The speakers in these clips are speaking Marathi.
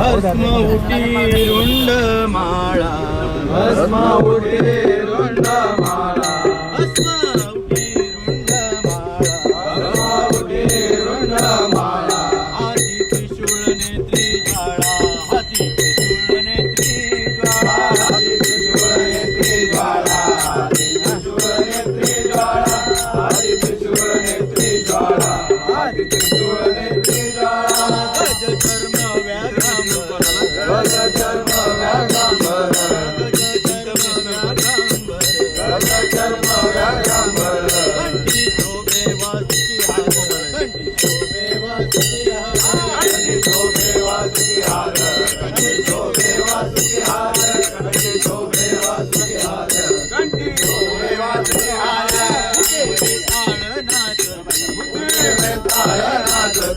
भस्म उटी रुंड माळा भस्म उटी रुंड माळा भस्म उटी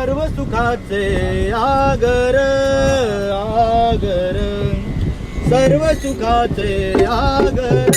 सर्व सुखाचे आगर आगर. सर्व सुखाचे आगर.